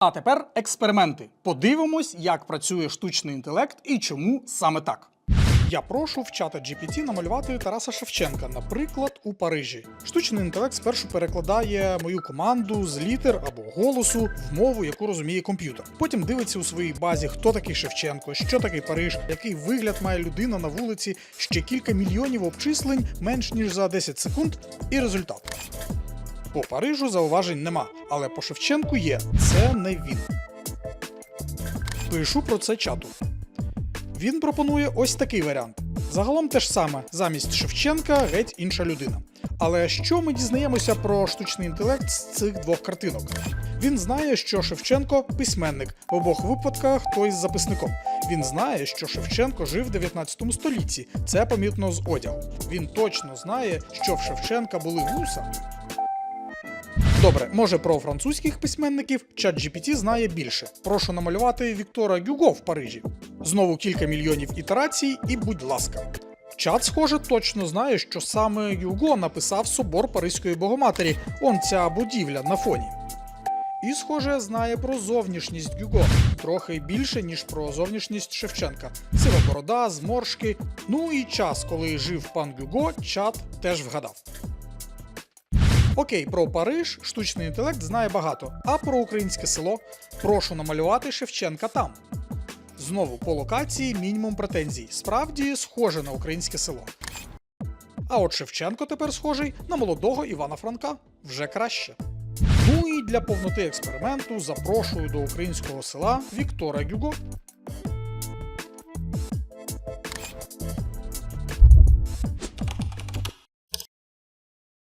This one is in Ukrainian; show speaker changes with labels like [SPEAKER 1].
[SPEAKER 1] А тепер експерименти. Подивимось, як працює штучний інтелект і чому саме так. Я прошу в чата GPT намалювати Тараса Шевченка, наприклад, у Парижі. Штучний інтелект спершу перекладає мою команду з літер або голосу в мову, яку розуміє комп'ютер. Потім дивиться у своїй базі, хто такий Шевченко, що такий Париж, який вигляд має людина на вулиці, ще кілька мільйонів обчислень менш ніж за 10 секунд, і результат. По Парижу зауважень нема, але по Шевченку є. Це не він. Пишу про це чату. Він пропонує ось такий варіант. Загалом те ж саме, замість Шевченка геть інша людина. Але що ми дізнаємося про штучний інтелект з цих двох картинок? Він знає, що Шевченко письменник, в обох випадках той з записником. Він знає, що Шевченко жив в 19 столітті. Це помітно з одягу. Він точно знає, що в Шевченка були вуса. Добре, може про французьких письменників ChatGPT знає більше. Прошу намалювати Віктора Гюго в Парижі. Знову кілька мільйонів ітерацій, і будь ласка. Чат, схоже, точно знає, що саме Гюго написав собор Паризької Богоматері, он ця будівля на фоні. І, схоже, знає про зовнішність Гюго трохи більше, ніж про зовнішність Шевченка. Сива борода, зморшки. Ну і час, коли жив пан Гюго, чат теж вгадав. Окей, про Париж штучний інтелект знає багато, а про українське село прошу намалювати Шевченка там. Знову по локації мінімум претензій. Справді схоже на українське село. А от Шевченко тепер схожий на молодого Івана Франка вже краще. Ну і для повноти експерименту запрошую до українського села Віктора Гюго.